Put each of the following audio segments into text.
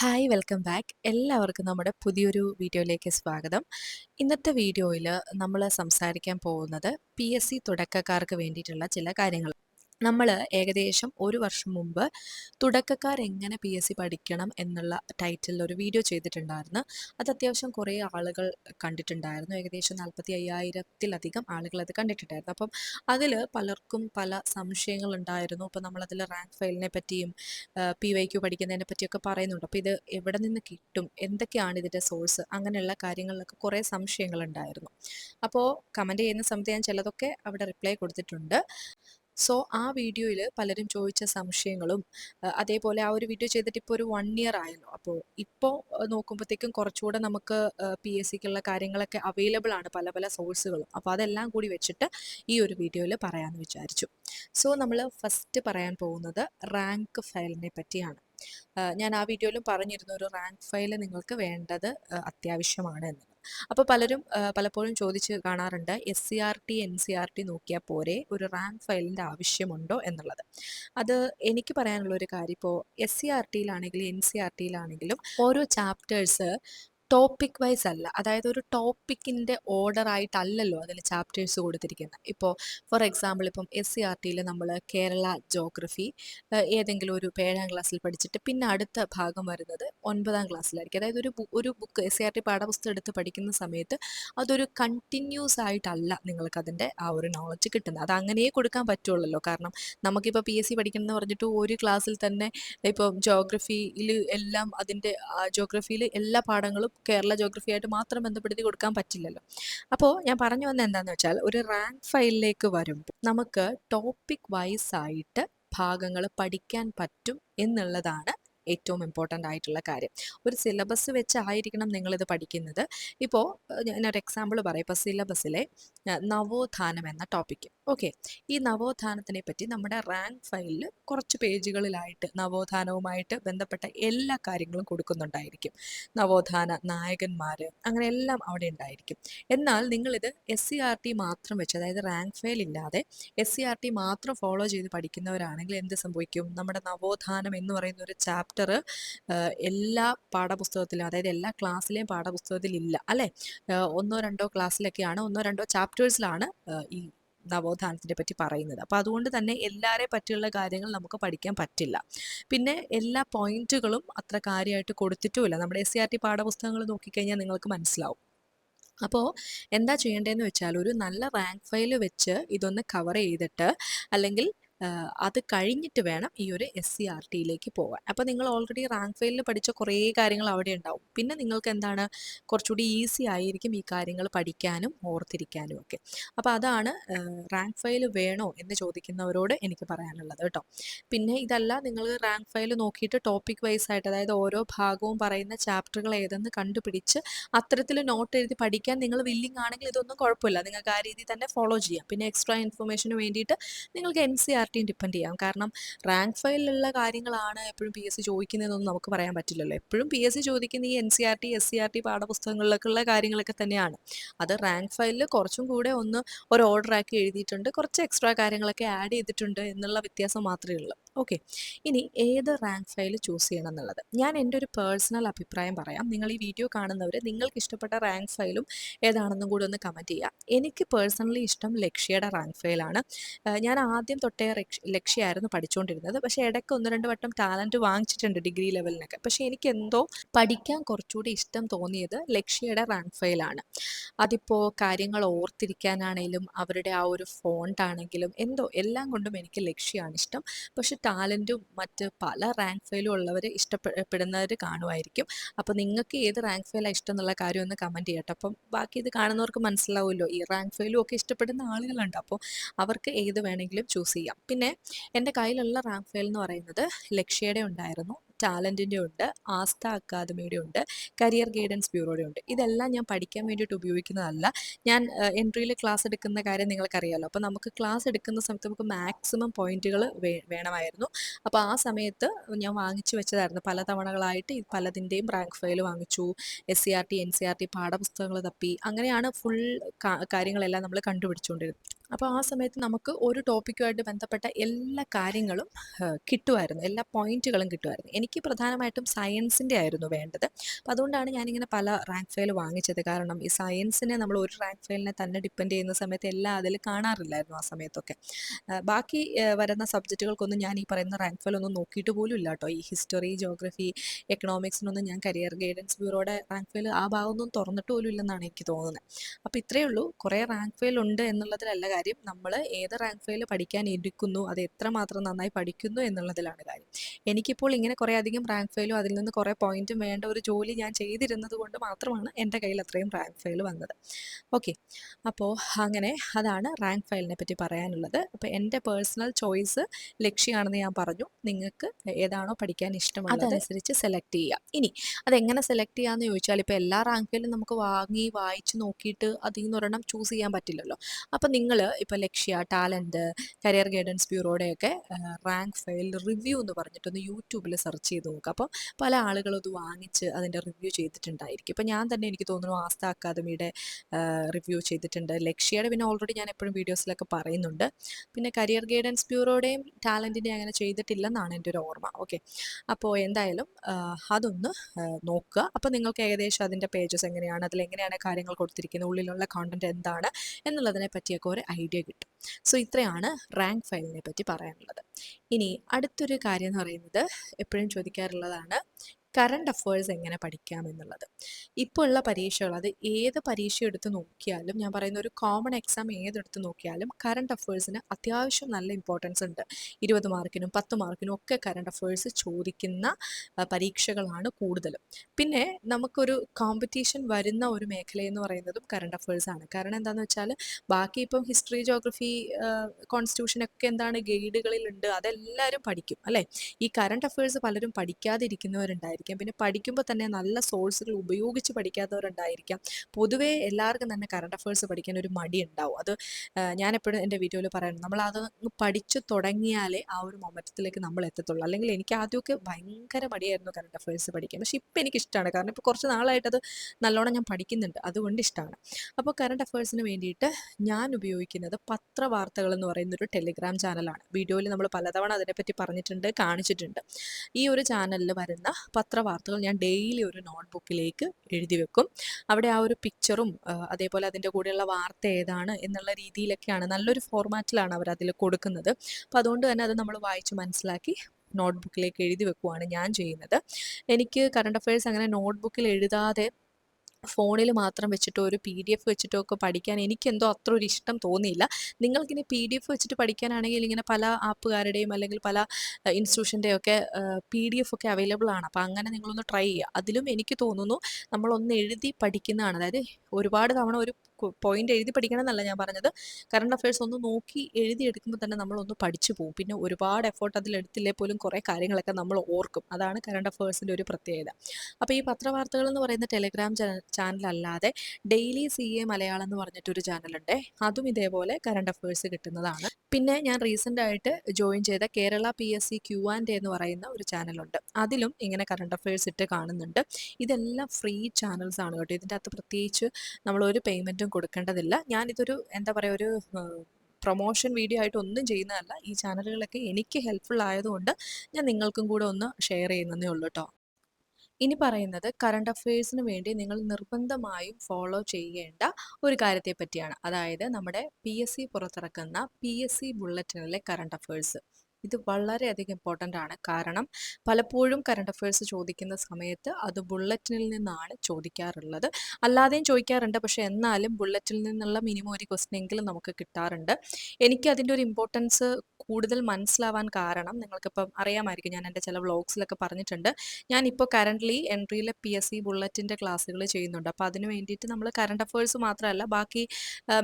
Hi welcome back എല്ലാവർക്കും നമ്മുടെ പുതിയൊരു വീഡിയോയിലേക്ക് സ്വാഗതം. ഇന്നത്തെ വീഡിയോയിൽ നമ്മൾ സംസാരിക്കാൻ പോകുന്നത് പി എസ് സി തുടക്കക്കാർക്ക് വേണ്ടിയിട്ടുള്ള ചില കാര്യങ്ങൾ നമ്മൾ ഏകദേശം ഒരു വർഷം മുമ്പ് തുടക്കക്കാർ എങ്ങനെ പി എസ് സി പഠിക്കണം എന്നുള്ള ടൈറ്റിൽ ഒരു വീഡിയോ ചെയ്തിട്ടുണ്ടായിരുന്നു. അത് അത്യാവശ്യം കുറേ ആളുകൾ കണ്ടിട്ടുണ്ടായിരുന്നു. ഏകദേശം നാൽപ്പത്തി അയ്യായിരത്തിലധികം ആളുകൾ അത് കണ്ടിട്ടുണ്ടായിരുന്നു. അപ്പം അതിൽ പലർക്കും പല സംശയങ്ങൾ ഉണ്ടായിരുന്നു. ഇപ്പോൾ നമ്മളതിൽ റാങ്ക് ഫയലിനെ പറ്റിയും പി വൈ ക്യു പഠിക്കുന്നതിനെ പറ്റിയൊക്കെ പറയുന്നുണ്ട്. അപ്പോൾ ഇത് എവിടെ നിന്ന് കിട്ടും? എന്തൊക്കെയാണ് ഇതിന്റെ സോഴ്സ് അങ്ങനെയുള്ള കാര്യങ്ങളിലൊക്കെ കുറേ സംശയങ്ങളുണ്ടായിരുന്നു അപ്പോൾ കമന്റ് ചെയ്യുന്ന സമയത്ത് ഞാൻ ചിലതൊക്കെ അവിടെ റിപ്ലൈ കൊടുത്തിട്ടുണ്ട്. സോ ആ വീഡിയോയിൽ പലരും ചോദിച്ച സംശയങ്ങളും അതേപോലെ ആ ഒരു വീഡിയോ ചെയ്തിട്ട് ഇപ്പോൾ ഒരു വൺ ഇയർ ആയല്ലോ. അപ്പോൾ ഇപ്പോൾ നോക്കുമ്പോഴത്തേക്കും കുറച്ചുകൂടെ നമുക്ക് പി എസ് സിക്കുള്ള കാര്യങ്ങളൊക്കെ അവൈലബിൾ ആണ് പല പല സോഴ്സുകളും അപ്പോൾ അതെല്ലാം കൂടി വെച്ചിട്ട് ഈ ഒരു വീഡിയോയിൽ പറയാമെന്ന് വിചാരിച്ചു. സോ നമ്മൾ ഫസ്റ്റ് പറയാൻ പോകുന്നത് റാങ്ക് ഫയലിനെ പറ്റിയാണ്. ഞാൻ ആ വീഡിയോയിലും പറഞ്ഞിരുന്നു ഒരു റാങ്ക് ഫയൽ നിങ്ങൾക്ക് വേണ്ടത് അത്യാവശ്യമാണ് എന്നത്. അപ്പോൾ പലരും പലപ്പോഴും ചോദിച്ച് കാണാറുണ്ട് S C R T N C R T നോക്കിയാൽ പോരെ ഒരു റാങ്ക് ഫയലിന്റെ ആവശ്യമുണ്ടോ എന്നുള്ളത്. അത് എനിക്ക് പറയാനുള്ള ഒരു കാര്യം ഇപ്പോൾ എസ് സി ആർ ടിയിലാണെങ്കിലും എൻ സി ആർ ടിയിലാണെങ്കിലും ഓരോ ചാപ്റ്റേഴ്സ് ടോപ്പിക് വൈസ് അല്ല. അതായത് ഒരു ടോപ്പിക്കിന്റെ ഓർഡർ ആയിട്ടല്ലല്ലോ അതിൽ ചാപ്റ്റേഴ്സ് കൊടുത്തിരിക്കുന്നത് ഇപ്പോൾ ഫോർ എക്സാമ്പിൾ ഇപ്പം എസ് സി ആർ ടിയിൽ നമ്മൾ കേരള ജോഗ്രഫി ഏതെങ്കിലും ഒരു ഏഴാം ക്ലാസ്സിൽ പഠിച്ചിട്ട് പിന്നെ അടുത്ത ഭാഗം വരുന്നത് ഒൻപതാം ക്ലാസ്സിലായിരിക്കും അതായത് ഒരു ഒരു book S C R T പാഠപുസ്തകം എടുത്ത് പഠിക്കുന്ന സമയത്ത് അതൊരു കണ്ടിന്യൂസ് ആയിട്ടല്ല നിങ്ങൾക്ക് അതിന്റെ ആ ഒരു നോളജ് കിട്ടുന്നത്. അത് അങ്ങനെയേ കൊടുക്കാൻ പറ്റുള്ളല്ലോ. കാരണം നമുക്കിപ്പോൾ പി എസ് സി പഠിക്കണമെന്ന് പറഞ്ഞിട്ട് ഒരു ക്ലാസ്സിൽ തന്നെ ഇപ്പോൾ ജോഗ്രഫിയിൽ എല്ലാം അതിന്റെ ജോഗ്രഫിയിൽ എല്ലാ പാഠങ്ങളും കേരള ജോഗ്രഫി ആയിട്ട് മാത്രം ബന്ധപ്പെടുത്തി കൊടുക്കാൻ പറ്റില്ലല്ലോ. അപ്പോൾ ഞാൻ പറഞ്ഞു വന്നത് എന്താണെന്ന് വെച്ചാൽ ഒരു റാങ്ക് ഫയലിലേക്ക് വരുമ്പോൾ നമുക്ക് ടോപ്പിക് വൈസ് ആയിട്ട് ഭാഗങ്ങൾ പഠിക്കാൻ പറ്റും എന്നുള്ളതാണ് ഏറ്റവും ഇമ്പോർട്ടന്റ് ആയിട്ടുള്ള കാര്യം. ഒരു സിലബസ് വെച്ചായിരിക്കണം നിങ്ങളിത് പഠിക്കുന്നത്. ഇപ്പോൾ ഞാനൊരു എക്സാമ്പിൾ പറയാം. ഇപ്പോൾ സിലബസിലെ നവോത്ഥാനം എന്ന ടോപ്പിക്ക്. ഓക്കെ. ഈ നവോത്ഥാനത്തിനെ പറ്റി നമ്മുടെ റാങ്ക് ഫയലിൽ കുറച്ച് പേജുകളിലായിട്ട് നവോത്ഥാനവുമായിട്ട് ബന്ധപ്പെട്ട എല്ലാ കാര്യങ്ങളും കൊടുക്കുന്നുണ്ടായിരിക്കും. നവോത്ഥാന നായകന്മാർ അങ്ങനെ എല്ലാം അവിടെ ഉണ്ടായിരിക്കും. എന്നാൽ നിങ്ങളിത് എസ് സി ആർ ടി മാത്രം വെച്ച് അതായത് റാങ്ക് ഫയൽ ഇല്ലാതെ എസ് സി ആർ ടി മാത്രം ഫോളോ ചെയ്ത് പഠിക്കുന്നവരാണെങ്കിൽ എന്ത് സംഭവിക്കും? നമ്മുടെ നവോത്ഥാനം എന്ന് പറയുന്ന ഒരു ചാപ്റ്റർ എല്ലാ പാഠപുസ്തകത്തിലും അതായത് എല്ലാ ക്ലാസ്സിലെയും പാഠപുസ്തകത്തിലില്ല അല്ലേ? ഒന്നോ രണ്ടോ ക്ലാസ്സിലൊക്കെയാണ് ഒന്നോ രണ്ടോ ചാപ്റ്റേഴ്സിലാണ് ഈ നവോത്ഥാനത്തിനെ പറ്റി പറയുന്നത്. അപ്പോൾ അതുകൊണ്ട് തന്നെ എല്ലാവരെ പറ്റിയുള്ള കാര്യങ്ങൾ നമുക്ക് പഠിക്കാൻ പറ്റില്ല. പിന്നെ എല്ലാ പോയിന്റുകളും അത്ര കാര്യമായിട്ട് കൊടുത്തിട്ടുമില്ല. നമ്മുടെ എസ് സി ആർ ടി പാഠപുസ്തകങ്ങൾ നോക്കിക്കഴിഞ്ഞാൽ നിങ്ങൾക്ക് മനസ്സിലാവും. അപ്പോൾ എന്താ ചെയ്യേണ്ടതെന്ന് വെച്ചാൽ ഒരു നല്ല റാങ്ക് ഫയൽ വെച്ച് ഇതൊന്ന് കവർ ചെയ്തിട്ട് അല്ലെങ്കിൽ അത് കഴിഞ്ഞിട്ട് വേണം ഈ ഒരു എസ് സി ആർ ടിയിലേക്ക് പോകാൻ അപ്പോൾ നിങ്ങൾ ഓൾറെഡി റാങ്ക് ഫെയിലിൽ പഠിച്ച കുറേ കാര്യങ്ങൾ അവിടെ ഉണ്ടാവും. പിന്നെ നിങ്ങൾക്ക് എന്താണ്? കുറച്ചുകൂടി ഈസി ആയിരിക്കും ഈ കാര്യങ്ങൾ പഠിക്കാനും ഓർത്തിരിക്കാനും ഒക്കെ. അപ്പോൾ അതാണ് റാങ്ക് ഫയൽ വേണോ എന്ന് ചോദിക്കുന്നവരോട് എനിക്ക് പറയാനുള്ളത് കേട്ടോ. പിന്നെ ഇതല്ല നിങ്ങൾ റാങ്ക് ഫയൽ നോക്കിയിട്ട് ടോപ്പിക് വൈസ് ആയിട്ട് അതായത് ഓരോ ഭാഗവും പറയുന്ന ചാപ്റ്ററുകൾ ഏതെന്ന് കണ്ടുപിടിച്ച് അത്തരത്തിൽ നോട്ട് എഴുതി പഠിക്കാൻ നിങ്ങൾ വില്ലിങ് ആണെങ്കിൽ ഇതൊന്നും കുഴപ്പമില്ല. നിങ്ങൾക്ക് ആ രീതി തന്നെ ഫോളോ ചെയ്യാം. പിന്നെ എക്സ്ട്രാ ഇൻഫർമേഷന് വേണ്ടിയിട്ട് നിങ്ങൾക്ക് എൻ സി ആർ ടിയും ഡിപ്പെൻഡ് ചെയ്യാം. കാരണം റാങ്ക് ഫയലിലുള്ള കാര്യങ്ങളാണ് എപ്പോഴും പി എസ് സി ചോദിക്കുന്നതെന്നൊന്നും നമുക്ക് പറയാൻ പറ്റില്ലല്ലോ. എപ്പോഴും പി എസ് സി ചോദിക്കുന്ന ഈ N C R T S C R T പാഠപുസ്തകങ്ങളിലൊക്കെയുള്ള കാര്യങ്ങളൊക്കെ തന്നെയാണ്. അത് റാങ്ക് ഫയലിൽ കുറച്ചും കൂടെ ഒന്ന് ഒരു ഓർഡർ ആക്കി എഴുതിയിട്ടുണ്ട്. കുറച്ച് എക്സ്ട്രാ കാര്യങ്ങളൊക്കെ ആഡ് ചെയ്തിട്ടുണ്ട് എന്നുള്ള വ്യത്യാസം മാത്രമേ ഉള്ളൂ. ഓക്കെ. ഇനി ഏത് റാങ്ക് ഫയൽ ചൂസ് ചെയ്യണം എന്നുള്ളത്. ഞാൻ എന്റെ ഒരു പേഴ്സണൽ അഭിപ്രായം പറയാം. നിങ്ങൾ ഈ വീഡിയോ കാണുന്നവർ നിങ്ങൾക്ക് ഇഷ്ടപ്പെട്ട റാങ്ക് ഫയലും ഏതാണെന്നും കൂടി ഒന്ന് കമന്റ് ചെയ്യുക. എനിക്ക് പേഴ്സണലി ഇഷ്ടം ലക്ഷ്യയുടെ റാങ്ക് ഫയലാണ് ഞാൻ ആദ്യം തൊട്ടേ ലക്ഷ- ലക്ഷ്യമായിരുന്നു പഠിച്ചുകൊണ്ടിരുന്നത് പക്ഷേ ഇടയ്ക്ക് ഒന്ന് രണ്ട് വട്ടം ടാലന്റ് വാങ്ങിച്ചിട്ടുണ്ട് ഡിഗ്രി ലെവലിനൊക്കെ പക്ഷേ എനിക്ക് എന്തോ പഠിക്കാൻ കുറച്ചുകൂടി ഇഷ്ടം തോന്നിയത് ലക്ഷ്യയുടെ റാങ്ക് ഫയലാണ് അതിപ്പോൾ കാര്യങ്ങൾ ഓർത്തിരിക്കാനാണെങ്കിലും അവരുടെ ആ ഒരു ഫോണ്ടാണെങ്കിലും എന്തോ എല്ലാം കൊണ്ടും എനിക്ക് ലക്ഷ്യമാണ് ഇഷ്ടം. പക്ഷെ ടാലന്റും മറ്റ് പല റാങ്ക് ഫയലും ഉള്ളവർ ഇഷ്ടപ്പെടുന്നവർ കാണുമായിരിക്കും അപ്പോൾ നിങ്ങൾക്ക് ഏത് റാങ്ക് ഫയലാണ് ഇഷ്ടം എന്നുള്ള കാര്യം ഒന്ന് കമന്റ് ചെയ്യട്ടെ. അപ്പം ബാക്കി ഇത് കാണുന്നവർക്ക് മനസ്സിലാവുമല്ലോ. ഈ റാങ്ക് ഫയലും ഒക്കെ ഇഷ്ടപ്പെടുന്ന ആളുകളുണ്ട്. അപ്പോൾ അവർക്ക് ഏത് വേണമെങ്കിലും ചൂസ് ചെയ്യാം. പിന്നെ എന്റെ കയ്യിലുള്ള റാങ്ക് ഫയൽ എന്ന് പറയുന്നത് ലക്ഷ്യയുടെ ഉണ്ടായിരുന്നു. ടാലന്റിന്റെ ഉണ്ട് ആസ്ഥ അക്കാദമിയുടെ ഉണ്ട് കരിയർ ഗൈഡൻസ് ബ്യൂറോയുടെ ഉണ്ട്. ഇതെല്ലാം ഞാൻ പഠിക്കാൻ വേണ്ടിയിട്ട് ഉപയോഗിക്കുന്നതല്ല. ഞാൻ എൻട്രിയിൽ ക്ലാസ് എടുക്കുന്ന കാര്യം നിങ്ങൾക്കറിയാമല്ലോ അപ്പോൾ നമുക്ക് ക്ലാസ് എടുക്കുന്ന സമയത്ത് നമുക്ക് മാക്സിമം പോയിന്റുകൾ വേണമായിരുന്നു. അപ്പോൾ ആ സമയത്ത് ഞാൻ വാങ്ങിച്ചു വെച്ചതായിരുന്നു. പല തവണകളായിട്ട് പലതിന്റെയും റാങ്ക് ഫയൽ വാങ്ങിച്ചു. S C R T N C R T പാഠപുസ്തകങ്ങൾ തപ്പി. അങ്ങനെയാണ് ഫുൾ കാര്യങ്ങളെല്ലാം നമ്മൾ കണ്ടുപിടിച്ചുകൊണ്ടിരുന്നത് അപ്പോൾ ആ സമയത്ത് നമുക്ക് ഒരു ടോപ്പിക്കുമായിട്ട് ബന്ധപ്പെട്ട എല്ലാ കാര്യങ്ങളും കിട്ടുമായിരുന്നു. എല്ലാ പോയിന്റുകളും കിട്ടുമായിരുന്നു. എനിക്ക് പ്രധാനമായിട്ടും സയൻസിന്റെ ആയിരുന്നു വേണ്ടത്. അപ്പോൾ അതുകൊണ്ടാണ് ഞാനിങ്ങനെ പല റാങ്ക് ഫയൽ വാങ്ങിച്ചത്. കാരണം ഈ സയൻസിനെ നമ്മൾ ഒരു റാങ്ക് ഫയലിനെ തന്നെ ഡിപ്പെൻഡ് ചെയ്യുന്ന സമയത്ത് എല്ലാം അതിൽ കാണാറില്ലായിരുന്നു ആ സമയത്തൊക്കെ. ബാക്കി വരുന്ന സബ്ജക്റ്റുകൾക്കൊന്നും ഞാൻ ഈ പറയുന്ന റാങ്ക് ഫയൽ ഒന്നും നോക്കിയിട്ട് പോലും ഇല്ല കേട്ടോ. ഈ ഹിസ്റ്ററി ജോഗ്രഫി എക്കണോമിക്സിനൊന്നും ഞാൻ കരിയർ ഗൈഡൻസ് ബ്യൂറോയുടെ റാങ്ക് ഫയൽ ആ ഭാഗമൊന്നും തുറന്നിട്ട് പോലും ഇല്ലെന്നാണ് എനിക്ക് തോന്നുന്നത്. അപ്പോൾ ഇത്രയേ ഉള്ളൂ. കുറേ റാങ്ക് ഫയൽ ഉണ്ട് എന്നുള്ളതിലല്ല കാര്യം നമ്മൾ ഏത് റാങ്ക് ഫയൽ പഠിക്കാൻ ഇരിക്കുന്നു അത് എത്രമാത്രം നന്നായി പഠിക്കുന്നു എന്നുള്ളതിലാണ് കാര്യം. എനിക്കിപ്പോൾ ഇങ്ങനെ കുറേ അധികം റാങ്ക് ഫയലും അതിൽ നിന്ന് കുറേ പോയിന്റും വേണ്ട ഒരു ജോലി ഞാൻ ചെയ്തിരുന്നത് കൊണ്ട് മാത്രമാണ് എന്റെ കയ്യിൽ അത്രയും റാങ്ക് ഫൈൽ വന്നത്. ഓക്കെ അപ്പോൾ അങ്ങനെ അതാണ് റാങ്ക് ഫയലിനെ പറ്റി പറയാനുള്ളത്. അപ്പോൾ എന്റെ പേഴ്സണൽ ചോയ്സ് ലക്ഷ്യമാണെന്ന് ഞാൻ പറഞ്ഞു. നിങ്ങൾക്ക് ഏതാണോ പഠിക്കാൻ ഇഷ്ടമുള്ളത് അതനുസരിച്ച് സെലക്ട് ചെയ്യുക ഇനി അതെങ്ങനെ സെലക്ട് ചെയ്യാമെന്ന് ചോദിച്ചാൽ ഇപ്പോൾ എല്ലാ റാങ്ക് ഫയലും നമുക്ക് വാങ്ങി വായിച്ച് നോക്കിയിട്ട് അതിൽ നിന്ന് ഒരെണ്ണം ചൂസ് ചെയ്യാൻ പറ്റില്ലല്ലോ. അപ്പോൾ നിങ്ങൾ ഇപ്പോൾ ലക്ഷ്യ ടാലന്റ് കരിയർ ഗൈഡൻസ് ബ്യൂറോയുടെയൊക്കെ റാങ്ക് ഫയൽ റിവ്യൂ എന്ന് പറഞ്ഞിട്ടൊന്ന് യൂട്യൂബിൽ സെർച്ച് ചെയ്ത് നോക്കുക അപ്പം പല ആളുകളും അത് വാങ്ങിച്ച് അതിന്റെ റിവ്യൂ ചെയ്തിട്ടുണ്ടായിരിക്കും. ഇപ്പം ഞാൻ തന്നെ എനിക്ക് തോന്നുന്നു ആസ്ത അക്കാദമിയുടെ റിവ്യൂ ചെയ്തിട്ടുണ്ട്. ലക്ഷ്യയുടെ പിന്നെ ഓൾറെഡി ഞാൻ എപ്പോഴും വീഡിയോസിലൊക്കെ പറയുന്നുണ്ട്. പിന്നെ കരിയർ ഗൈഡൻസ് ബ്യൂറോയുടെയും ടാലന്റിന്റെയും അങ്ങനെ ചെയ്തിട്ടില്ലെന്നാണ് എന്റെ ഒരു ഓർമ്മ. ഓക്കെ. അപ്പോൾ എന്തായാലും അതൊന്ന് നോക്കുക. അപ്പോൾ നിങ്ങൾക്ക് ഏകദേശം അതിന്റെ പേജസ് എങ്ങനെയാണ് അതിൽ എങ്ങനെയാണ് കാര്യങ്ങൾ കൊടുത്തിരിക്കുന്നത് ഉള്ളിലുള്ള കോണ്ടന്റ് എന്താണ് എന്നുള്ളതിനെ പറ്റിയൊക്കെ ഒരു ഐഡിയ കിട്ടും. സോ ഇത്രയാണ് റാങ്ക് ഫയലിനെ പറ്റി പറയാനുള്ളത്. ഇനി അടുത്തൊരു കാര്യം എന്ന് പറയുന്നത് എപ്പോഴും ചോദിക്കാറുള്ളതാണ് കറണ്ട് അഫയേഴ്സ് എങ്ങനെ പഠിക്കാം എന്നുള്ളത്. ഇപ്പോൾ ഉള്ള പരീക്ഷകൾ അത് ഏത് പരീക്ഷ എടുത്ത് നോക്കിയാലും ഞാൻ പറയുന്ന ഒരു കോമൺ എക്സാം ഏതെടുത്ത് നോക്കിയാലും കറണ്ട് അഫയേഴ്സിന് അത്യാവശ്യം നല്ല ഇമ്പോർട്ടൻസ് ഉണ്ട്. ഇരുപത് മാർക്കിനും പത്ത് മാർക്കിനും ഒക്കെ കറണ്ട് അഫയേഴ്സ് ചോദിക്കുന്ന പരീക്ഷകളാണ് കൂടുതലും. പിന്നെ നമുക്കൊരു കോമ്പറ്റീഷൻ വരുന്ന ഒരു മേഖലയെന്ന് പറയുന്നതും കറണ്ട് അഫയേഴ്സാണ് കാരണം എന്താണെന്ന് വെച്ചാൽ ബാക്കി ഇപ്പം ഹിസ്റ്ററി ജോഗ്രഫി കോൺസ്റ്റിറ്റ്യൂഷൻ ഒക്കെ എന്താണ് ഗൈഡുകളിലുണ്ട് അതെല്ലാവരും പഠിക്കും അല്ലേ? ഈ കറണ്ട് അഫയേഴ്സ് പലരും പഠിക്കാതിരിക്കുന്നവരുണ്ടായിരുന്നു ഉണ്ടായിരിക്കാം പിന്നെ പഠിക്കുമ്പോൾ തന്നെ നല്ല സോഴ്സുകൾ ഉപയോഗിച്ച് പഠിക്കാത്തവരുണ്ടായിരിക്കാം. പൊതുവേ എല്ലാവർക്കും തന്നെ കറണ്ട് അഫയേഴ്സ് പഠിക്കാൻ ഒരു മടി ഉണ്ടാവും. അത് ഞാൻ എപ്പോഴും എന്റെ വീഡിയോയിൽ പറയുന്നത് നമ്മൾ അത് പഠിച്ചു തുടങ്ങിയാലേ ആ ഒരു മൊമെറ്റത്തിലേക്ക് നമ്മൾ എത്തത്തുള്ളൂ. അല്ലെങ്കിൽ എനിക്ക് ആദ്യമൊക്കെ ഭയങ്കര മടിയായിരുന്നു കറണ്ട് അഫയേഴ്സ് പഠിക്കാൻ. പക്ഷെ ഇപ്പം എനിക്ക് ഇഷ്ടമാണ്. കാരണം ഇപ്പോൾ കുറച്ച് നാളായിട്ട് അത് നല്ലോണം ഞാൻ പഠിക്കുന്നുണ്ട്. അതുകൊണ്ട് ഇഷ്ടമാണ്. അപ്പോൾ കറണ്ട് അഫയേഴ്സിന് വേണ്ടിയിട്ട് ഞാൻ ഉപയോഗിക്കുന്നത് പത്രവാർത്തകൾ എന്ന് പറയുന്ന ഒരു ടെലിഗ്രാം ചാനലാണ്. വീഡിയോയിൽ നമ്മൾ പലതവണ അതിനെപ്പറ്റി പറഞ്ഞിട്ടുണ്ട് കാണിച്ചിട്ടുണ്ട്. ഈ ഒരു ചാനലിൽ വരുന്ന പത്രവാർത്തകൾ ഞാൻ ഡെയിലി ഒരു നോട്ട്ബുക്കിലേക്ക് എഴുതി വെക്കും. അവിടെ ആ ഒരു പിക്ചറും അതേപോലെ അതിന്റെ കൂടെയുള്ള വാർത്ത ഏതാണ് എന്നുള്ള രീതിയിലൊക്കെയാണ് നല്ലൊരു ഫോർമാറ്റിലാണ് അവർ അതിൽ കൊടുക്കുന്നത്. അപ്പോൾ അതുകൊണ്ട് തന്നെ അത് നമ്മൾ വായിച്ച് മനസ്സിലാക്കി നോട്ട്ബുക്കിലേക്ക് എഴുതി വെക്കുവാണ് ഞാൻ ചെയ്യുന്നത്. എനിക്ക് കറണ്ട് അഫയേഴ്സ് അങ്ങനെ നോട്ട്ബുക്കിൽ എഴുതാതെ ഫോണിൽ മാത്രം വെച്ചിട്ടോ ഒരു പി ഡി എഫ് വെച്ചിട്ടോ ഒക്കെ പഠിക്കാൻ എനിക്കെന്തോ അത്ര ഒരു ഇഷ്ടം തോന്നിയില്ല. നിങ്ങൾക്കിനി പി ഡി എഫ് വെച്ചിട്ട് പഠിക്കാനാണെങ്കിൽ ഇങ്ങനെ പല ആപ്പുകാരുടെയും അല്ലെങ്കിൽ പല ഇൻസ്റ്റിറ്റ്യൂഷന്റെയും ഒക്കെ പി ഡി എഫ് ഒക്കെ അവൈലബിൾ ആണ്. അപ്പോൾ അങ്ങനെ നിങ്ങളൊന്ന് ട്രൈ ചെയ്യുക. അതിലും എനിക്ക് തോന്നുന്നു നമ്മളൊന്ന് എഴുതി പഠിക്കുന്നതാണ്. അതായത് ഒരുപാട് തവണ ഒരു പോയിന്റ് എഴുതി പഠിക്കണം എന്നല്ല ഞാൻ പറഞ്ഞത്. കറണ്ട് അഫയേഴ്സ് ഒന്ന് നോക്കി എഴുതി എടുക്കുമ്പോൾ തന്നെ നമ്മളൊന്ന് പഠിച്ചു പോകും പിന്നെ ഒരുപാട് എഫേർട്ട് അതിൽ എടുത്തില്ലേ പോലും കുറേ കാര്യങ്ങളൊക്കെ നമ്മൾ ഓർക്കും. അതാണ് കറണ്ട് അഫയേഴ്സിന്റെ ഒരു പ്രത്യേകത. അപ്പോൾ ഈ പത്രവാർത്തകൾ എന്ന് പറയുന്ന ടെലിഗ്രാം ചാനൽ അല്ലാതെ ഡെയിലി സി എ മലയാളം എന്ന് പറഞ്ഞിട്ടൊരു ചാനലുണ്ട് അതും ഇതേപോലെ കറണ്ട് അഫയേഴ്സ് കിട്ടുന്നതാണ്. പിന്നെ ഞാൻ റീസെന്റ് ആയിട്ട് ജോയിൻ ചെയ്ത Kerala P S C Q and എന്ന് പറയുന്ന ഒരു ചാനലുണ്ട് അതിലും ഇങ്ങനെ കറണ്ട് അഫയേഴ്സ് ഇട്ട് കാണുന്നുണ്ട്. ഇതെല്ലാം ഫ്രീ ചാനൽസ് ആണ് കേട്ടോ. ഇതിന്റെ അകത്ത് പ്രത്യേകിച്ച് നമ്മൾ ഒരു പേയ്മെന്റും കൊടുക്കേണ്ടതില്ല. ഞാനിതൊരു എന്താ പറയുക ഒരു പ്രൊമോഷൻ വീഡിയോ ആയിട്ട് ഒന്നും ചെയ്യുന്നതല്ല. ഈ ചാനലുകളൊക്കെ എനിക്ക് ഹെൽപ്ഫുൾ ആയതുകൊണ്ട് ഞാൻ നിങ്ങൾക്കും കൂടെ ഒന്ന് ഷെയർ ചെയ്യുന്നതേ ഉള്ളൂ കേട്ടോ ഇനി പറയുന്നത് കറണ്ട് അഫയേഴ്സിന് വേണ്ടി നിങ്ങൾ നിർബന്ധമായും ഫോളോ ചെയ്യേണ്ട ഒരു കാര്യത്തെ പറ്റിയാണ് അതായത് നമ്മുടെ പി എസ് സി പുറത്തിറക്കുന്ന പി എസ് സി ബുള്ളറ്റിനിലെ കറണ്ട് അഫയേഴ്സ്. ഇത് വളരെയധികം ഇമ്പോർട്ടന്റ് ആണ്. കാരണം പലപ്പോഴും കറണ്ട് അഫയേഴ്സ് ചോദിക്കുന്ന സമയത്ത് അത് ബുള്ളറ്റിനിൽ നിന്നാണ് ചോദിക്കാറുള്ളത്. അല്ലാതെയും ചോദിക്കാറുണ്ട്. പക്ഷേ എന്നാലും ബുള്ളറ്റിൽ നിന്നുള്ള മിനിമം ഒരു ക്വസ്റ്റ്യൻ എങ്കിലും നമുക്ക് കിട്ടാറുണ്ട്. എനിക്ക് അതിന്റെ ഒരു ഇമ്പോർട്ടൻസ് കൂടുതൽ മനസ്സിലാവാൻ കാരണം നിങ്ങൾക്കിപ്പം അറിയാമായിരിക്കും ഞാൻ എന്റെ ചില വ്ളോഗ്സിലൊക്കെ പറഞ്ഞിട്ടുണ്ട്. ഞാൻ കറന്റ്ലി എൻട്രിയിലെ പി എസ് സി ബുള്ളറ്റിന്റെ ക്ലാസ്സുകൾ ചെയ്യുന്നുണ്ട്. അപ്പോൾ അതിന് വേണ്ടിയിട്ട് നമ്മൾ കറണ്ട് അഫയേഴ്സ് മാത്രമല്ല ബാക്കി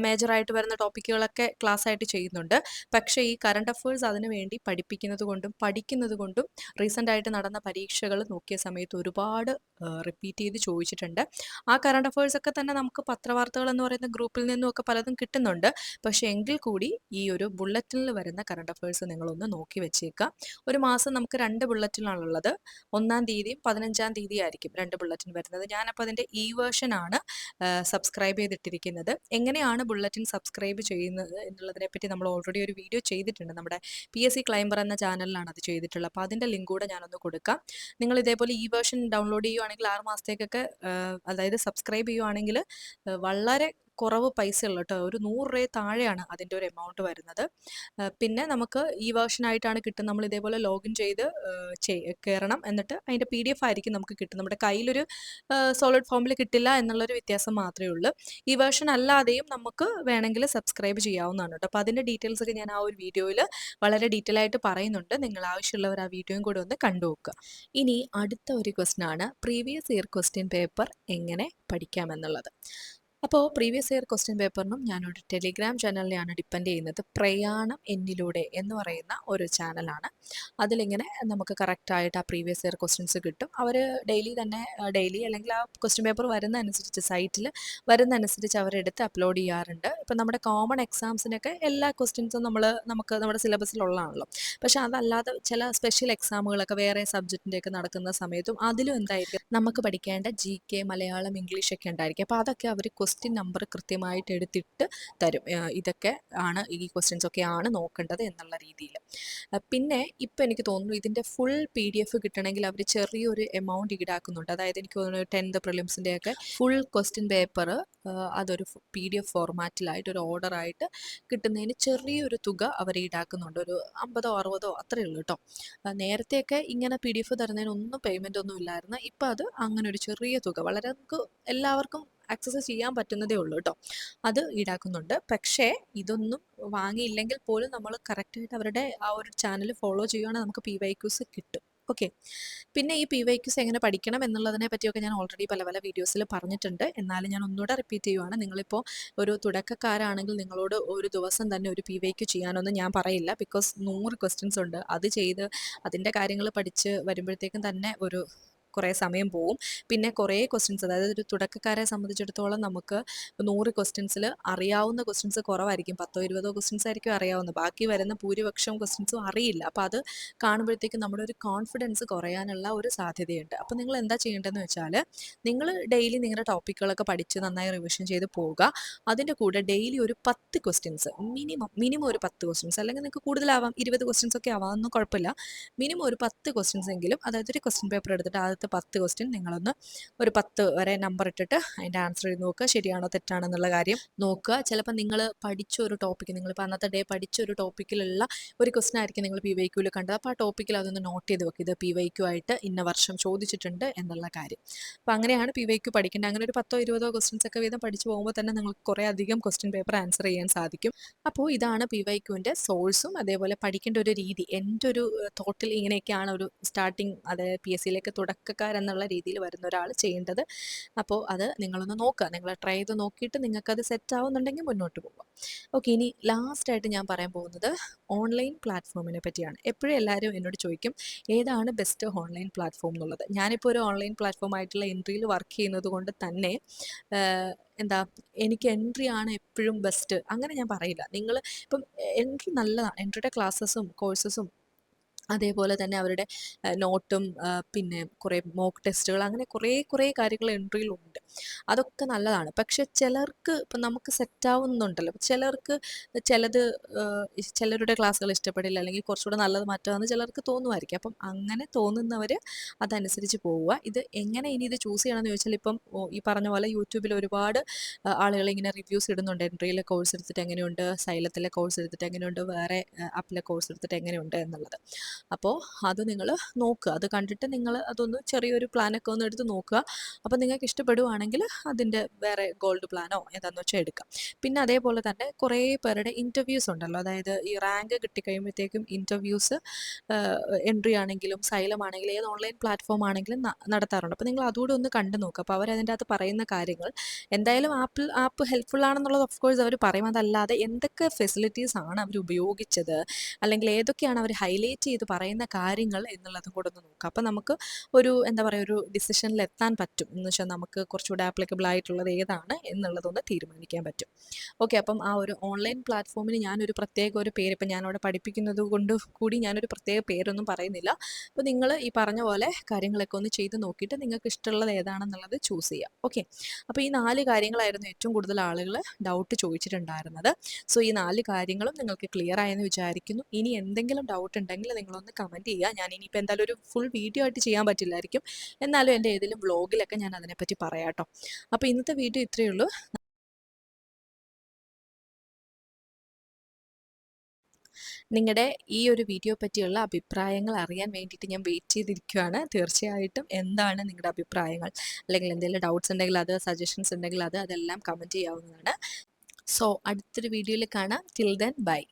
മേജറായിട്ട് വരുന്ന ടോപ്പിക്കുകളൊക്കെ ക്ലാസ് ആയിട്ട് ചെയ്യുന്നുണ്ട്. പക്ഷേ ഈ കറണ്ട് അഫയേഴ്സ് അതിന് വേണ്ടി പഠിപ്പിക്കുന്നത് കൊണ്ടും പഠിക്കുന്നത് കൊണ്ടും റീസെന്റ് ആയിട്ട് നടന്ന പരീക്ഷകൾ നോക്കിയ സമയത്ത് ഒരുപാട് റിപ്പീറ്റ് ചെയ്ത് ചോദിച്ചിട്ടുണ്ട്. ആ കറണ്ട് അഫയേഴ്സ് ഒക്കെ തന്നെ നമുക്ക് പത്രവാർത്തകൾ എന്ന് പറയുന്ന ഗ്രൂപ്പിൽ നിന്നും ഒക്കെ പലതും കിട്ടുന്നുണ്ട്. പക്ഷേ എങ്കിൽ കൂടി ഈ ഒരു ബുള്ളറ്റിനിൽ വരുന്ന കറണ്ട് അഫയേഴ്സ് നിങ്ങളൊന്ന് നോക്കി വെച്ചേക്കുക. ഒരു മാസം നമുക്ക് രണ്ട് ബുള്ളറ്റിനാണുള്ളത് ഒന്നാം തീയതിയും പതിനഞ്ചാം തീയതി ആയിരിക്കും രണ്ട് ബുള്ളറ്റിൻ വരുന്നത്. ഞാനപ്പോൾ അതിന്റെ ഇ വേർഷൻ ആണ് സബ്സ്ക്രൈബ് ചെയ്തിട്ടിരിക്കുന്നത്. എങ്ങനെയാണ് ബുള്ളറ്റിൻ സബ്സ്ക്രൈബ് ചെയ്യുന്നത് എന്നുള്ളതിനെ പറ്റി നമ്മൾ ഓൾറെഡി ഒരു വീഡിയോ ചെയ്തിട്ടുണ്ട്. നമ്മുടെ പി എസ് സി ക്ലൈംബർ എന്ന ചാനലിലാണ് അത് ചെയ്തിട്ടുള്ളത്. അപ്പോൾ അതിന്റെ ലിങ്ക് കൂടെ ഞാനൊന്ന് കൊടുക്കാം. നിങ്ങൾ ഇതേപോലെ ഈ വേർഷൻ ഡൗൺലോഡ് ചെയ്യുവാണെങ്കിൽ ആറ് മാസത്തേക്കൊക്കെ അതായത് സബ്സ്ക്രൈബ് ചെയ്യുവാണെങ്കിൽ വളരെ കുറവ് പൈസ ഉള്ളു കേട്ടോ ഒരു നൂറ് രൂപ താഴെയാണ് അതിന്റെ ഒരു എമൗണ്ട് വരുന്നത്. പിന്നെ നമുക്ക് ഈ വേർഷനായിട്ടാണ് കിട്ടുന്നത്. നമ്മൾ ഇതേപോലെ ലോഗിൻ ചെയ്ത് കയറണം എന്നിട്ട് അതിന്റെ പി ഡി എഫ് ആയിരിക്കും നമുക്ക് കിട്ടും നമ്മുടെ കയ്യിലൊരു സോളിഡ് ഫോമിൽ കിട്ടില്ല എന്നുള്ളൊരു വ്യത്യാസം മാത്രമേ ഉള്ളൂ. ഈ വേർഷൻ അല്ലാതെയും നമുക്ക് വേണമെങ്കിൽ സബ്സ്ക്രൈബ് ചെയ്യാവുന്നതാണ് കേട്ടോ അപ്പോൾ അതിന്റെ ഡീറ്റെയിൽസ് ഒക്കെ ഞാൻ ആ ഒരു വീഡിയോയിൽ വളരെ ഡീറ്റെയിൽ ആയിട്ട് പറയുന്നുണ്ട്. നിങ്ങൾ ആവശ്യമുള്ളവർ ആ വീഡിയോയും കൂടെ ഒന്ന് കണ്ടു നോക്കുക. ഇനി അടുത്ത ഒരു ക്വസ്റ്റൻ ആണ്. പ്രീവിയസ് ഇയർ ക്വസ്റ്റ്യൻ പേപ്പർ എങ്ങനെ പഠിക്കാമെന്നുള്ളത് അപ്പോൾ പ്രീവിയസ് ഇയർ ക്വസ്റ്റ്യൻ പേപ്പറിനും ഞാനൊരു ടെലിഗ്രാം ചാനലിനെയാണ് ഡിപ്പെൻഡ് ചെയ്യുന്നത്. പ്രയാണം എന്നിലൂടെ എന്ന് പറയുന്ന ഒരു ചാനലാണ് അതിലിങ്ങനെ നമുക്ക് കറക്റ്റായിട്ട് ആ പ്രീവിയസ് ഇയർ ക്വസ്റ്റ്യൻസ് കിട്ടും. അവർ ഡെയിലി തന്നെ ഡെയിലി അല്ലെങ്കിൽ ആ ക്വസ്റ്റ്യൻ പേപ്പർ വരുന്ന അനുസരിച്ച് സൈറ്റിൽ വരുന്ന അനുസരിച്ച് അവരെടുത്ത് അപ്ലോഡ് ചെയ്യാറുണ്ട്. ഇപ്പം നമ്മുടെ കോമൺ എക്സാംസിനൊക്കെ എല്ലാ ക്വസ്റ്റ്യൻസും നമ്മൾ നമുക്ക് നമ്മുടെ സിലബസിലുള്ളതാണല്ലോ പക്ഷേ അതല്ലാതെ ചില സ്പെഷ്യൽ എക്സാമുകളൊക്കെ വേറെ സബ്ജക്റ്റിന്റെയൊക്കെ നടക്കുന്ന സമയത്തും അതിലും എന്തായിരിക്കും? നമുക്ക് പഠിക്കേണ്ട ജി കെ മലയാളം ഇംഗ്ലീഷ് ഒക്കെ ഉണ്ടായിരിക്കും. അപ്പോൾ അതൊക്കെ അവർ ക്വസ്റ്റ്യൻ നമ്പർ കൃത്യമായിട്ട് എടുത്തിട്ട് തരും. ഇതൊക്കെ ആണ് ഈ ക്വസ്റ്റ്യൻസ് ഒക്കെ ആണ് നോക്കേണ്ടത് എന്നുള്ള രീതിയിൽ. പിന്നെ ഇപ്പം എനിക്ക് തോന്നുന്നു ഇതിന്റെ ഫുൾ പി ഡി എഫ് കിട്ടണമെങ്കിൽ അവർ ചെറിയൊരു എമൗണ്ട് ഈടാക്കുന്നുണ്ട്. അതായത് എനിക്ക് തോന്നുന്നു ടെൻത്ത് പ്രിലിംസിന്റെ ഒക്കെ ഫുൾ ക്വസ്റ്റ്യൻ പേപ്പർ അതൊരു പി ഡി എഫ് ഫോർമാറ്റിലായിട്ട് ഒരു ഓർഡറായിട്ട് കിട്ടുന്നതിന് ചെറിയൊരു തുക അവർ ഈടാക്കുന്നുണ്ട്. ഒരു അമ്പതോ അറുപതോ അത്രയേ ഉള്ളൂ കേട്ടോ നേരത്തെയൊക്കെ ഇങ്ങനെ പി ഡി എഫ് തരുന്നതിനൊന്നും പേയ്മെന്റ് ഒന്നും ഇല്ലായിരുന്നു. ഇപ്പം അത് അങ്ങനെ ഒരു ചെറിയ തുക. വളരെ നമുക്ക് എല്ലാവർക്കും ആക്സസ് ചെയ്യാൻ പറ്റുന്നതേ ഉള്ളൂ കേട്ടോ അത് ഈടാക്കുന്നുണ്ട്. പക്ഷേ ഇതൊന്നും വാങ്ങിയില്ലെങ്കിൽ പോലും നമ്മൾ കറക്റ്റായിട്ട് അവരുടെ ആ ഒരു ചാനൽ ഫോളോ ചെയ്യുകയാണെങ്കിൽ നമുക്ക് പി വൈ ക്യൂസ് കിട്ടും. ഓക്കെ പിന്നെ ഈ പി വൈ ക്യൂസ് എങ്ങനെ പഠിക്കണം എന്നുള്ളതിനെ പറ്റിയൊക്കെ ഞാൻ ഓൾറെഡി പല പല വീഡിയോസിൽ പറഞ്ഞിട്ടുണ്ട്. എന്നാലും ഞാൻ ഒന്നുകൂടെ റിപ്പീറ്റ് ചെയ്യുവാണ്. നിങ്ങളിപ്പോൾ ഒരു തുടക്കക്കാരാണെങ്കിൽ നിങ്ങളോട് ഒരു ദിവസം തന്നെ ഒരു പി വൈ ക്യൂ ചെയ്യാനൊന്നും ഞാൻ പറയില്ല. ബിക്കോസ് നൂറ് ക്വസ്റ്റ്യൻസ് ഉണ്ട്. അത് ചെയ്ത് അതിന്റെ കാര്യങ്ങൾ പഠിച്ച് വരുമ്പോഴത്തേക്കും തന്നെ ഒരു കുറേ സമയം പോവും. പിന്നെ കുറേ ക്വസ്റ്റ്യൻസ് അതായത് ഒരു തുടക്കക്കാരെ സംബന്ധിച്ചിടത്തോളം നമുക്ക് നൂറ് ക്വസ്റ്റ്യൻസിൽ അറിയാവുന്ന ക്വസ്റ്റ്യൻസ് കുറവായിരിക്കും. പത്തോ ഇരുപതോ ക്വസ്റ്റ്യൻസ് ആയിരിക്കും അറിയാവുന്നത്. ബാക്കി വരുന്ന ഭൂരിപക്ഷം ക്വസ്റ്റ്യൻസും അറിയില്ല. അപ്പോൾ അത് കാണുമ്പോഴത്തേക്കും നമ്മുടെ ഒരു കോൺഫിഡൻസ് കുറയാനുള്ള ഒരു സാധ്യതയുണ്ട്. അപ്പോൾ നിങ്ങൾ എന്താ ചെയ്യേണ്ടതെന്ന് വെച്ചാൽ നിങ്ങൾ ഡെയിലി നിങ്ങളുടെ ടോപ്പിക്കുകളൊക്കെ പഠിച്ച് നന്നായി റിവിഷൻ ചെയ്ത് പോവുക. അതിന്റെ കൂടെ ഡെയിലി ഒരു പത്ത് ക്വസ്റ്റ്യൻസ് മിനിമം മിനിമം ഒരു പത്ത് ക്വസ്റ്റ്യൻസ് അല്ലെങ്കിൽ നിങ്ങൾക്ക് കൂടുതലാവാം ഇരുപത് ക്വസ്റ്റ്യൻസ് ഒക്കെ ആവാം കുഴപ്പമില്ല. മിനിമം ഒരു പത്ത് ക്വസ്റ്റ്യൻസ് എങ്കിലും അതായത് ഒരു ക്വസ്റ്റ്യൻ പേപ്പർ എടുത്തിട്ട് ആദ്യത്തെ പത്ത് ക്വസ്റ്റ്യൻ നിങ്ങളൊന്ന് ഒരു പത്ത് വരെ നമ്പർ ഇട്ടിട്ട് അതിന്റെ ആൻസർ ചെയ്ത് നോക്കുക. ശരിയാണോ തെറ്റാണോ എന്നുള്ള കാര്യം നോക്കുക. ചിലപ്പോൾ നിങ്ങൾ പഠിച്ച ഒരു ടോപ്പിക്ക് നിങ്ങളിപ്പോൾ അന്നത്തെ ഡേ പഠിച്ച ഒരു ടോപ്പിക്കിലുള്ള ഒരു ക്വസ്റ്റൻ ആയിരിക്കും നിങ്ങൾ പി വൈ ക്യൂവിൽ കണ്ടത്. അപ്പോൾ ആ ടോപ്പിക്കിൽ അതൊന്ന് നോട്ട് ചെയ്ത് വെക്കുക ഇത് പി വൈ ക്യൂ ആയിട്ട് ഇന്ന വർഷം ചോദിച്ചിട്ടുണ്ട് എന്നുള്ള കാര്യം. അപ്പോൾ അങ്ങനെയാണ് പി വൈ ക്യൂ പഠിക്കേണ്ടത്. അങ്ങനെ ഒരു പത്തോ ഇരുപതോ ക്വസ്റ്റൻസ് ഒക്കെ വീതം പഠിച്ചു പോകുമ്പോൾ തന്നെ നിങ്ങൾക്ക് കുറേ അധികം ക്വസ്റ്റ്യൻ പേപ്പർ ആൻസർ ചെയ്യാൻ സാധിക്കും. അപ്പോൾ ഇതാണ് പി വൈ ക്യൂവിന്റെ സോഴ്സും അതേപോലെ പഠിക്കേണ്ട ഒരു രീതി. എന്റെ ഒരു തോട്ടിൽ ഇങ്ങനെയൊക്കെയാണ് ഒരു സ്റ്റാർട്ടിങ് അതായത് പി എസ് സിയിലേക്ക് തുടക്കക്കാരെന്നുള്ള രീതിയിൽ വരുന്ന ഒരാൾ ചെയ്യേണ്ടത്. അപ്പോൾ അത് നിങ്ങളൊന്ന് നോക്കുക. നിങ്ങൾ ട്രൈ ചെയ്ത് നോക്കിയിട്ട് നിങ്ങൾക്കത് സെറ്റ് ആവുന്നുണ്ടെങ്കിൽ മുന്നോട്ട് പോകാം ഓക്കെ ഇനി ലാസ്റ്റായിട്ട് ഞാൻ പറയാൻ പോകുന്നത് ഓൺലൈൻ പ്ലാറ്റ്ഫോമിനെ പറ്റിയാണ്. എപ്പോഴും എല്ലാവരും എന്നോട് ചോദിക്കും ഏതാണ് ബെസ്റ്റ് ഓൺലൈൻ പ്ലാറ്റ്ഫോം എന്നുള്ളത്? ഞാനിപ്പോൾ ഒരു ഓൺലൈൻ പ്ലാറ്റ്ഫോം ആയിട്ടുള്ള എൻട്രിയിൽ വർക്ക് ചെയ്യുന്നത് കൊണ്ട് തന്നെ എന്താ എനിക്ക് എൻട്രി ആണ് എപ്പോഴും ബെസ്റ്റ്. അങ്ങനെ ഞാൻ പറയില്ല. നിങ്ങൾ ഇപ്പം എൻട്രി നല്ലതാണ്. എൻട്രിയുടെ ക്ലാസ്സസും കോഴ്സസും അതേപോലെ തന്നെ അവരുടെ നോട്ടും പിന്നെ കുറേ മോക്ക് ടെസ്റ്റുകൾ അങ്ങനെ കുറേ കുറേ കാര്യങ്ങൾ എൻട്രിയിലുണ്ട് അതൊക്കെ നല്ലതാണ്. പക്ഷെ ചിലർക്ക് ഇപ്പം നമുക്ക് സെറ്റാവുന്നുണ്ടല്ലോ. ചിലർക്ക് ചിലത് ചിലരുടെ ക്ലാസ്സുകൾ ഇഷ്ടപ്പെടില്ല അല്ലെങ്കിൽ കുറച്ചുകൂടെ നല്ലത് മാറ്റാമെന്ന് ചിലർക്ക് തോന്നുമായിരിക്കും. അപ്പം അങ്ങനെ തോന്നുന്നവർ അതനുസരിച്ച് പോവുക. ഇത് എങ്ങനെ ഇനി ഇത് ചൂസ് ചെയ്യണമെന്ന് ചോദിച്ചാൽ ഇപ്പം ഈ പറഞ്ഞ പോലെ യൂട്യൂബിൽ ഒരുപാട് ആളുകൾ ഇങ്ങനെ റിവ്യൂസ് ഇടുന്നുണ്ട്. എൻട്രിയിലെ കോഴ്സ് എടുത്തിട്ട് എങ്ങനെയുണ്ട്? സൈലത്തിലെ കോഴ്സ് എടുത്തിട്ട് എങ്ങനെയുണ്ട്? വേറെ ആപ്പിലെ കോഴ്സ് എടുത്തിട്ട് എങ്ങനെയുണ്ട് എന്നുള്ളത്. അപ്പോൾ അത് നിങ്ങൾ നോക്കുക. അത് കണ്ടിട്ട് നിങ്ങൾ അതൊന്ന് ചെറിയൊരു പ്ലാനൊക്കെ ഒന്ന് എടുത്ത് നോക്കുക. അപ്പോൾ നിങ്ങൾക്ക് ഇഷ്ടപ്പെടുവാണെങ്കിൽ അതിന്റെ വേറെ ഗോൾഡ് പ്ലാനോ ഏതാണെന്ന് വെച്ചാൽ എടുക്കാം. പിന്നെ അതേപോലെ തന്നെ കുറേ പേരുടെ ഇന്റർവ്യൂസ് ഉണ്ടല്ലോ. അതായത് ഈ റാങ്ക് കിട്ടിക്കഴിയുമ്പോഴത്തേക്കും ഇന്റർവ്യൂസ് എൻട്രി ആണെങ്കിലും സൈലം ആണെങ്കിലും ഏത് ഓൺലൈൻ പ്ലാറ്റ്ഫോം ആണെങ്കിലും നടത്താറുണ്ട്. അപ്പോൾ നിങ്ങൾ അതുകൂടെ ഒന്ന് കണ്ടു നോക്കുക അപ്പോൾ അവരതിന്റെ അകത്ത് പറയുന്ന കാര്യങ്ങൾ എന്തായാലും ആപ്പിൽ ആപ്പ് ഹെൽപ്ഫുൾ ആണെന്നുള്ളത് ഓഫ് കോഴ്സ് അവർ പറയും. അതല്ലാതെ എന്തൊക്കെ ഫെസിലിറ്റീസ് ആണ് അവർ ഉപയോഗിച്ചത്? അല്ലെങ്കിൽ ഏതൊക്കെയാണ് അവർ ഹൈലൈറ്റ് ചെയ്ത് പറയുന്ന കാര്യങ്ങൾ എന്നുള്ളതും കൂടെ ഒന്ന് നോക്കാം. അപ്പം നമുക്ക് ഒരു എന്താ പറയുക ഒരു ഡിസിഷനിൽ എത്താൻ പറ്റും. എന്ന് വെച്ചാൽ നമുക്ക് കുറച്ചുകൂടെ ആപ്ലിക്കബിൾ ആയിട്ടുള്ളത് ഏതാണ് എന്നുള്ളതൊന്ന് തീരുമാനിക്കാൻ പറ്റും. ഓക്കെ അപ്പം ആ ഒരു ഓൺലൈൻ പ്ലാറ്റ്ഫോമിന് ഞാനൊരു പ്രത്യേക ഒരു പേര് ഇപ്പം ഞാനവിടെ പഠിപ്പിക്കുന്നത് കൊണ്ട് കൂടി ഞാനൊരു പ്രത്യേക പേരൊന്നും പറയുന്നില്ല. അപ്പോൾ നിങ്ങൾ ഈ പറഞ്ഞ പോലെ കാര്യങ്ങളൊക്കെ ഒന്ന് ചെയ്ത് നോക്കിയിട്ട് നിങ്ങൾക്ക് ഇഷ്ടമുള്ളത് ഏതാണെന്നുള്ളത് ചൂസ് ചെയ്യാം. ഓക്കെ അപ്പോൾ ഈ നാല് കാര്യങ്ങളായിരുന്നു ഏറ്റവും കൂടുതൽ ആളുകൾ ഡൗട്ട് ചോദിച്ചിട്ടുണ്ടായിരുന്നത്. സോ ഈ നാല് കാര്യങ്ങളും നിങ്ങൾക്ക് ക്ലിയർ ആയെന്ന് വിചാരിക്കുന്നു. ഇനി എന്തെങ്കിലും ഡൗട്ട് ഉണ്ടെങ്കിൽ നിങ്ങളൊന്ന് കമന്റ് ചെയ്യുക. ഞാൻ ഇനിയിപ്പോൾ എന്തായാലും ഒരു ഫുൾ വീഡിയോ ആയിട്ട് ചെയ്യാൻ പറ്റില്ലായിരിക്കും. എന്നാലും എന്റെ ഏതെങ്കിലും വ്ലോഗിലൊക്കെ ഞാൻ അതിനെപ്പറ്റി പറയാം കേട്ടോ അപ്പോൾ ഇന്നത്തെ വീഡിയോ ഇത്രയേ ഉള്ളൂ. നിങ്ങളുടെ ഈ ഒരു വീഡിയോ പറ്റിയുള്ള അഭിപ്രായങ്ങൾ അറിയാൻ വേണ്ടിയിട്ട് ഞാൻ വെയിറ്റ് ചെയ്തിരിക്കുകയാണ് തീർച്ചയായിട്ടും എന്താണ് നിങ്ങളുടെ അഭിപ്രായങ്ങൾ? അല്ലെങ്കിൽ എന്തെങ്കിലും ഡൗട്ട്സ് ഉണ്ടെങ്കിൽ അത് സജഷൻസ് ഉണ്ടെങ്കിൽ അത് അതെല്ലാം കമന്റ് ചെയ്യാവുന്നതാണ്. സോ അടുത്തൊരു വീഡിയോയിൽ കാണാം. Till then bye